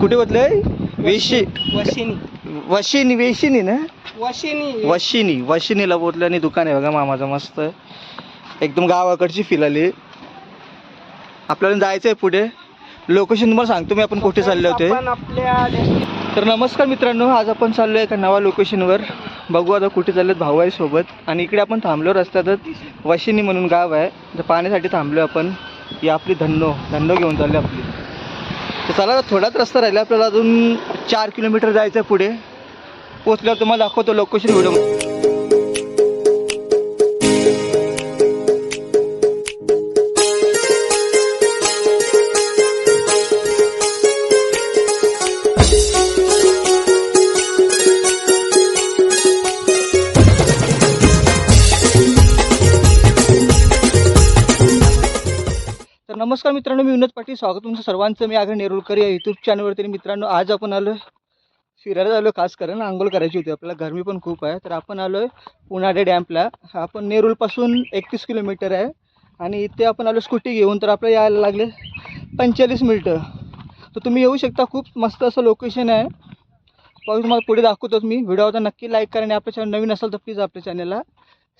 कुठे बसलोय वेशी वशिनी. वशिनी वेशिनी ना? वशिनी. वशिनी. वशिनीला बोललं आणि दुकान आहे बघा मामाचं मस्त. एकदम गावाकडची फील आली. आपल्याला जायचं आहे पुढे. लोकेशन तुम्हाला सांगतो मी आपण कुठे चालले होते. तर नमस्कार मित्रांनो आज आपण चाललो आहे एका नवा लोकेशनवर बघू आता कुठे चाललेत भाऊ आहे सोबत. आणि इकडे आपण थांबलो रस्त्यातच. वशिनी म्हणून गाव आहे. तर पाण्यासाठी थांबलो आपण. ही आपली धन्नो धन्नो घेऊन चालली आपली. तर चला थोडाच रस्ता राहिला आपल्याला अजून चार किलोमीटर जायचं आहे पुढे. पोचल्यावर तुम्हाला दाखवतो लोकेशन व्हिडिओ नमस्कार मित्रांनो मी विनोद पाटील. स्वागत तुमचं सर्वांचं. मी आग्रह नेरुलकर या यूट्यूब चॅनलवरती आणि मित्रांनो आज आपण आलो फिरायला आलो खास करून आंघोळ करायची होती. आपल्याला गरमी पण खूप आहे. तर आपण आलो आहे पुनाडे डॅम्पला आपण नेरुलपासून एकतीस किलोमीटर आहे. आणि इथे आपण आलो स्कूटी घेऊन. तर आपल्याला यायला लागले पंचेचाळीस मिनटं. तर तुम्ही येऊ शकता. खूप मस्त असं लोकेशन आहे. पाहू तुम्हाला पुढे दाखवतो मी. व्हिडिओ आता नक्की लाईक करा. आणि आपल्या चॅनल नवीन असाल तर प्लीज आपल्या चॅनलला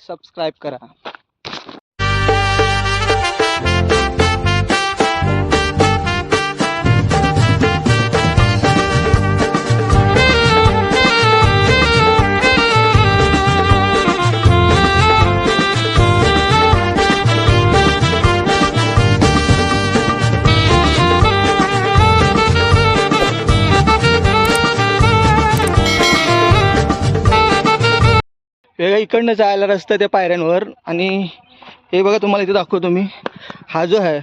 सबस्क्राईब करा. इकडनं जायला रस्ता त्या पायऱ्यांवर आणि हे बघा तुम्हाला इथे दाखवतो मी. हा जो आहे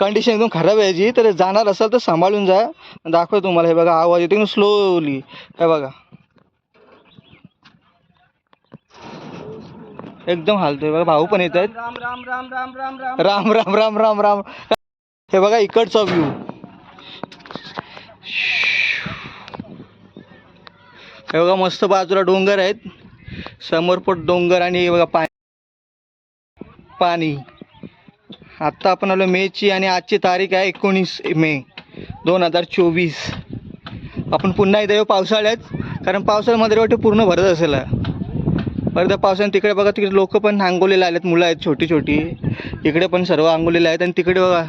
कंडिशन एकदम खराब आहे याची. तर जाणार असाल तर सांभाळून जा. दाखवतो तुम्हाला. हे बघा आवाज येतो स्लोली हे बघा. एकदम हालतोय. बघा भाऊ पण येत आहेत. राम राम राम राम राम राम. राम राम राम राम राम. हे बघा इकडचा व्ह्यू हे बघा मस्त बाजूला डोंगर आहेत. समोर डोंगर आणि बघा पाणी. पाणी. आत्ता आपण आलो मेची आणि आजची तारीख आहे एकोणीस मे दोन हजार चोवीस. आपण पुन्हा इथे येऊ पावसाळ्यात कारण पावसाळ्यामध्ये वाटतं पूर्ण भरत असेल. परत पावसाने तिकडे बघा तिकडे लोक पण आंघोलीला आलेत मुलं आहेत छोटी छोटी. इकडे पण सर्व आंघोलीला आहेत आणि तिकडे बघा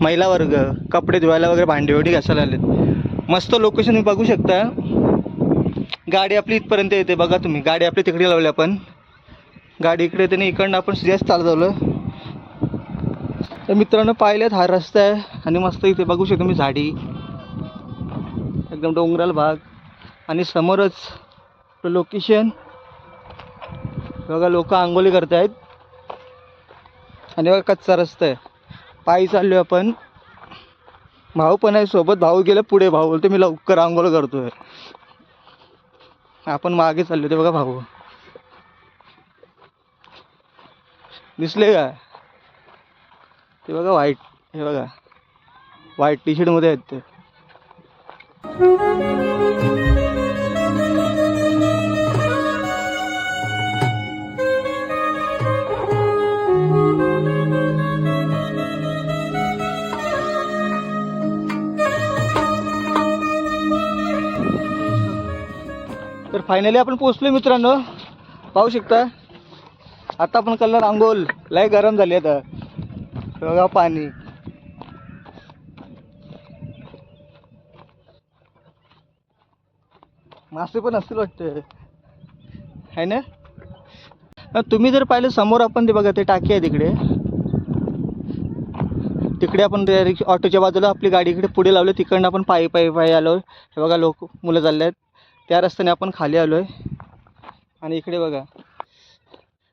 महिला वर्ग कपडे धुवायला वगैरे भांडी वगैरे घासायला आलेत. मस्त लोकेशन तुम्ही बघू शकता. गाडी आपली इथपर्यंत येते बघा तुम्ही. गाडी आपली तिकडे लावली आपण. गाडी इकडे येते आणि इकडनं आपण जास्त चालत आलो. तर मित्रांनो पाहिलेत हा रस्ता आहे आणि मस्त इथे बघू शकतो मी झाडी. एकदम डोंगराळ भाग. आणि समोरच लोकेशन बघा लोक आंघोळी करत आहेत आणि बघा कच्चा रस्ता आहे. पायी चाललो आपण. भाऊ पण आहे सोबत. भाऊ गेलं पुढे. भाऊ बोलतो मी लवकर आंघोळ करतोय. आपण मागे चाललो ते बघा भाऊ. दिसले का? ते बघा व्हाईट हे बघा. व्हाईट टी शर्टमध्ये आहेत ते. फायनली आपण पोचलो मित्रांनो. पाहू शकता. आता आपण कलर आंघोल लय गरम झाली आता. बघा पाणी. मासे पण असतील वाटतं. आहे ना? तुम्ही जर पाहिलं समोर आपण ते बघा ते टाकी आहे तिकडे. तिकडे आपण ते रिक्षा ऑटोच्या बाजूला आपली गाडी इकडे पुढे लावली. तिकडनं आपण पायी पायी पायी आलो. हे बघा लोक मुलं चालले आहेत त्या रस्त्याने आपण खाली आलो आहे आणि इकडे बघा.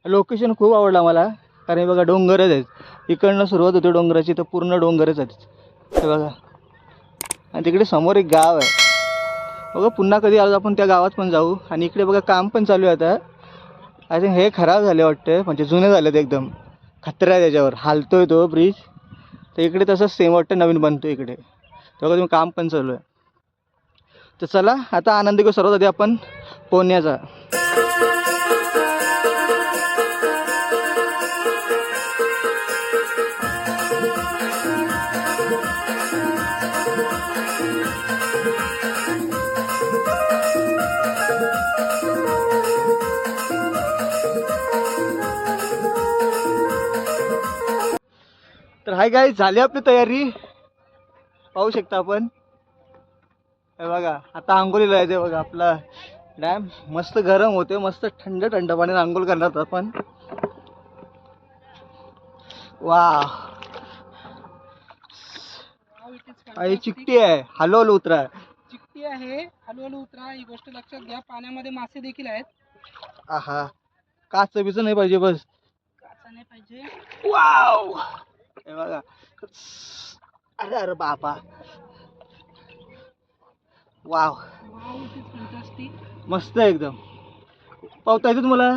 लोकेशन खूप आवडला मला. कारण हे बघा डोंगरच आहेत. इकडनं सुरुवात होते डोंगराची तर पूर्ण डोंगरच आहेत. हे बघा. आणि तिकडे समोर एक गाव आहे. बघा पुन्हा कधी आलो आपण त्या गावात पण जाऊ. आणि इकडे बघा काम पण चालू आहे आता. आय थिंक हे खराब झाले वाटतं म्हणजे जुने झालेत एकदम. खतरा आहे त्याच्यावर. हालतोय तो ब्रिज. तर इकडे तसंच सेम वाटतं नवीन बनतो इकडे. तेव्हा तुम्ही काम पण चालू आहे. तर चला आता आनंदी घेऊ सर्वात आधी आपण पोहण्याचा. तर हाय गाय झाली आपली तयारी. पाहू शकता आपण. हे बघा आता आंघोळीला आहे ते बघा आपला. डॅम मस्त गरम होते मस्त थंड थंड पाण्याने आंघोळ करणार आपण. वा आई. चिकटी आहे. हलो हलो उतरा. चिकटी आहे हळूहळू उतरा. ही गोष्ट लक्षात घ्या. पाण्यामध्ये मासे देखील आहेत. आहा. काच बीच नाही पाहिजे बस. काचा नाही पाहिजे. वाव. हे बघा. अरे अरे बापा वाव. मस्त आहे एकदम. पावता येते तुम्हाला?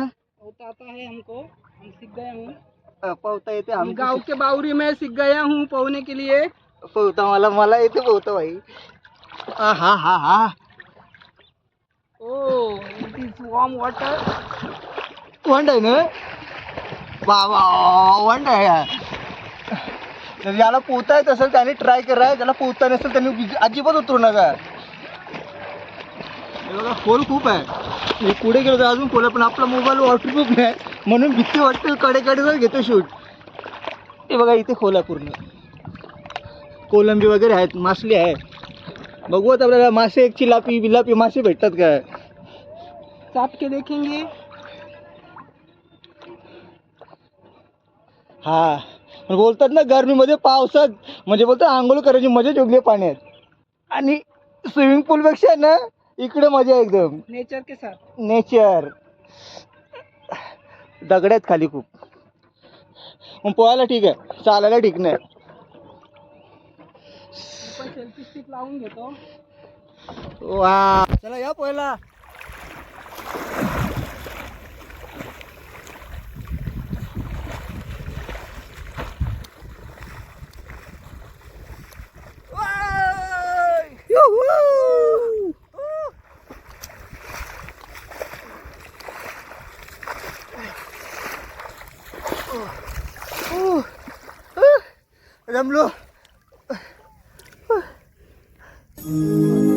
होता आता है हमको. हम सीख गए हूँ. अ, पावता येते. हम गांव के बावरी में सीख गया हूँ पौने के लिए. पोहता मला मला येते पोहता भाई. हा हा हा. Oh it is warm water वंड आहे ना? वा वा वंड आहे ज्याला पोहता येत असेल त्याने ट्राय करा. ज्याला पोहता नसेल त्यांनी अजिबात उतरू नका. बघा खोल खूप आहे. मी पुढे गेलो तर अजून खोल पण आपला मोबाईल वॉटरप्रूफ नाही. म्हणून भीती वाटते कडे कडे घेतो शूट हे बघा इथे खोल आहे पूर्ण. कोलंबी वगैरे आहेत मासली आहे. बघू आता आपल्याला मासे एक चिलापी बिलापी मासे भेटतात काय चाप के देखेंगे. हा. पण बोलतात ना गरमीमध्ये पावसात म्हणजे बोलतात आंघोळ करायची मजा जोगली पाण्यात. आणि स्विमिंग पूलपेक्षा ना इकडे मजा एकदम. नेचर के साथ. नेचर दगड आहेत खाली खूप. मग पोहायला ठीक आहे. चालायला ठीक नाही. सेल्फी स्टिक लावून घेतो. वा चला या पोहायला. 了。哎哎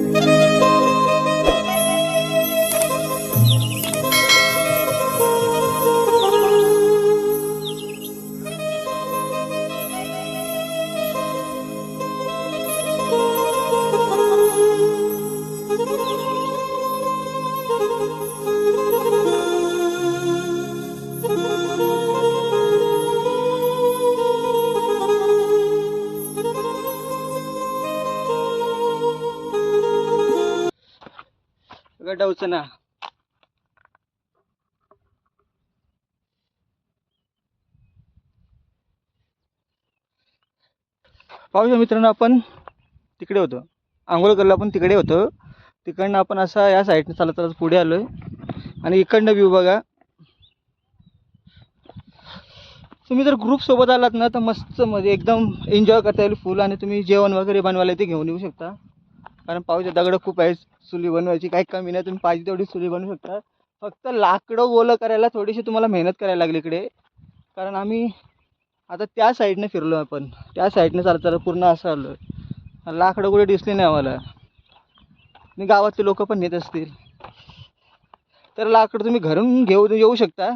गडावचं ना. पाहूया मित्रांनो आपण तिकडे होतो. आंघोळ करायला आपण तिकडे होतो. तिकडनं आपण असा या साईडने चालत चालत पुढे आलोय. आणि इकडनं व्ह्यू बघा. तुम्ही जर ग्रुप सोबत आलात ना तर मस्त मध्ये एकदम एन्जॉय करता येईल फुल आणि तुम्ही जेवण वगैरे बनवायला ते घेऊन येऊ शकता. कारण पाऊस दगडं खूप आहेत चुली बनवायची काही कमी नाही तुम्ही पाहिजे तेवढी चुली बनवू शकता. फक्त लाकडं ओलं करायला थोडीशी तुम्हाला मेहनत करायला लागली इकडे. कारण आम्ही आता त्या साईडने फिरलो आपण. त्या साईडने चालत चालत पूर्ण असं आलो लाकडं कुठे दिसली नाही आम्हाला. आणि गावातले लोक पण नेत असतील. तर लाकडं तुम्ही घरून घेऊन येऊ शकता.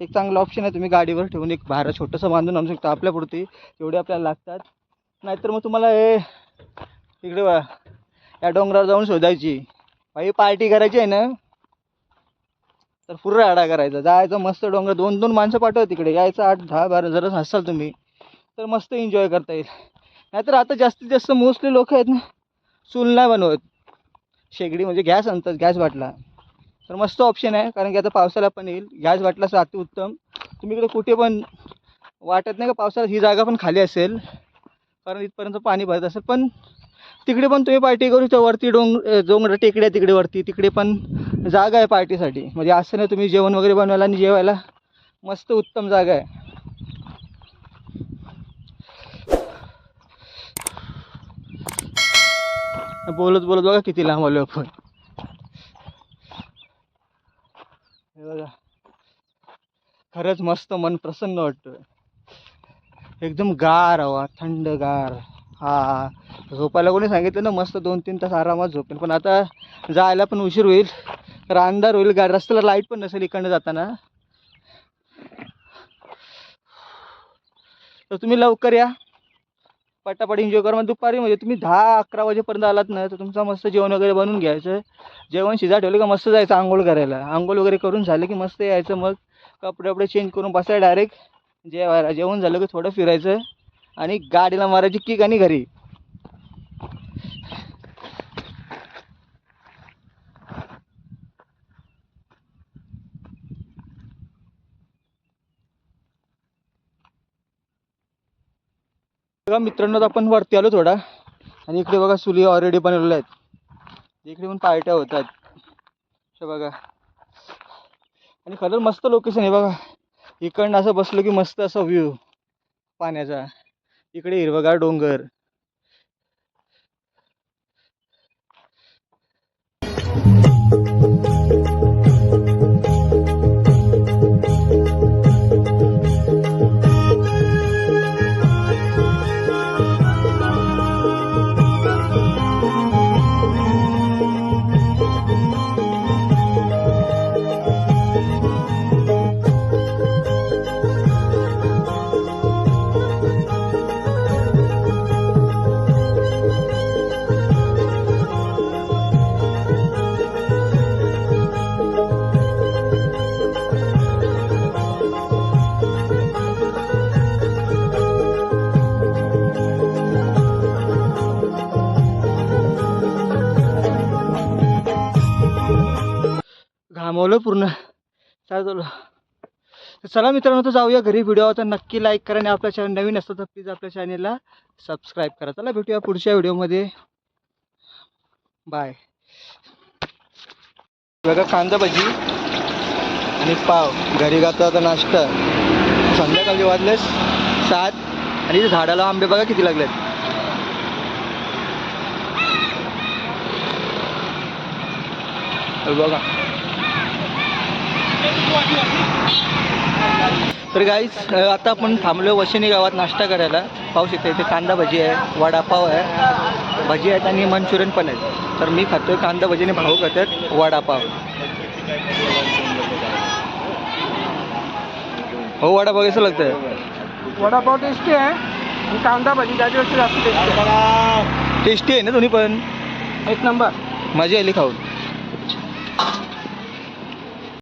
एक चांगला ऑप्शन आहे तुम्ही गाडीवर ठेवून एक भारा छोटंसं बांधून आणू शकता आपल्यापुरती. एवढे आपल्याला लागतात. नाहीतर मग तुम्हाला हे इकडे या डोंगरावर जाऊन शोधायची. भाई पार्टी करायची आहे ना? तर पुरा आडा करायचा. जायचं मस्त डोंगर. दोन दोन माणसं पाठवा तिकडे. यायचं आठ दहा बारा जरा हसाल तुम्ही. तर मस्त एन्जॉय करता येईल. नाहीतर आता जास्तीत जास्त मोस्टली लोक आहेत ना चूल नाही बनवत. शेगडी म्हणजे गॅस आणतात गॅस बाटला. तर मस्त ऑप्शन आहे कारण की आता पावसाला पण येईल. गॅस बाटलाचं अतिउत्तम तुम्ही इकडे कुठे पण वाटत नाही का पावसाळ्यात ही जागा पण खाली असेल. कारण इथपर्यंत पाणी भरत असेल. पण तिकडे पण तुम्ही पार्टी करू शकता. वरती डोंग डोंगर टेकड्या तिकडे वरती. तिकडे पण जागा आहे पार्टीसाठी. म्हणजे असं नाही तुम्ही जेवण वगैरे बनवायला आणि जेवायला मस्त उत्तम जागा आहे. बोलत बोलत बघा किती लांब आलो आपण. हे बघा. खरंच मस्त मन प्रसन्न वाटतं एकदम गार हवा थंड गार हा झोपायला कोणी सांगितलं ना मस्त दोन तीन तास आरामात झोपेल पण आता जायला पण उशीर होईल. तर होईल. गा रस्त्याला लाइट पण नसेल इकडनं जाताना. तर तुम्ही लवकर या. पटापट एन्जॉय करा. मग दुपारी म्हणजे तुम्ही दहा अकरा वाजेपर्यंत आलात ना तर तुमचं मस्त जेवण वगैरे बनवून घ्यायचं. जेवण शिजा ठेवलं का मस्त जायचं आंघोळ करायला. आंघोळ वगैरे करून झालं की मस्त यायचं. मग कपडे वपडे चेंज करून बसायला डायरेक्ट जेवायला जेवण झालं की थोडं फिरायचं. आणि गाडीला मारायची किक आणि घरी. बघा मित्रांनो आपण वरती आलो थोडा. आणि इकडे बघा सुली ऑलरेडी बनवलेल्या आहेत. इकडे पण पार्ट्या होतात. आहेत बघा. आणि खरं मस्त लोकेशन आहे बघा. इकडनं असं बसलो की मस्त असं व्ह्यू पाण्याचा. इकडे हिरवगार डोंगर. घामवलं पूर्ण. चालतो तर चला मित्रांनो तर जाऊया घरी व्हिडिओ तर नक्की लाईक करा आणि आपल्या चॅनल नवीन असतं तर प्लीज आपल्या चॅनेलला सबस्क्राईब करा. चला भेटूया पुढच्या व्हिडिओमध्ये बाय बघा कांदा भजी आणि पाव. घरी घातला आता नाश्ता. संध्याकाळी वाजलेस सात. आणि झाडाला आंबे बघा किती लागलेत. बघा. तर गाईच आता आपण थांबलो वशिनी गावात नाश्ता करायला. पाऊस येते इथे कांदा भजी आहे वडापाव आहे. भजी आहेत आणि मंचुरियन पण आहेत. तर मी खातोय कांदा भजीने भाऊ खातात वडापाव हो वडापाव कसं लागतं वडापाव टेस्टी आहे कांदा भाजी जास्त टेस्टी आहे. टेस्टी आहे ना दोन्ही पण? एक नंबर मजा आली खाऊन.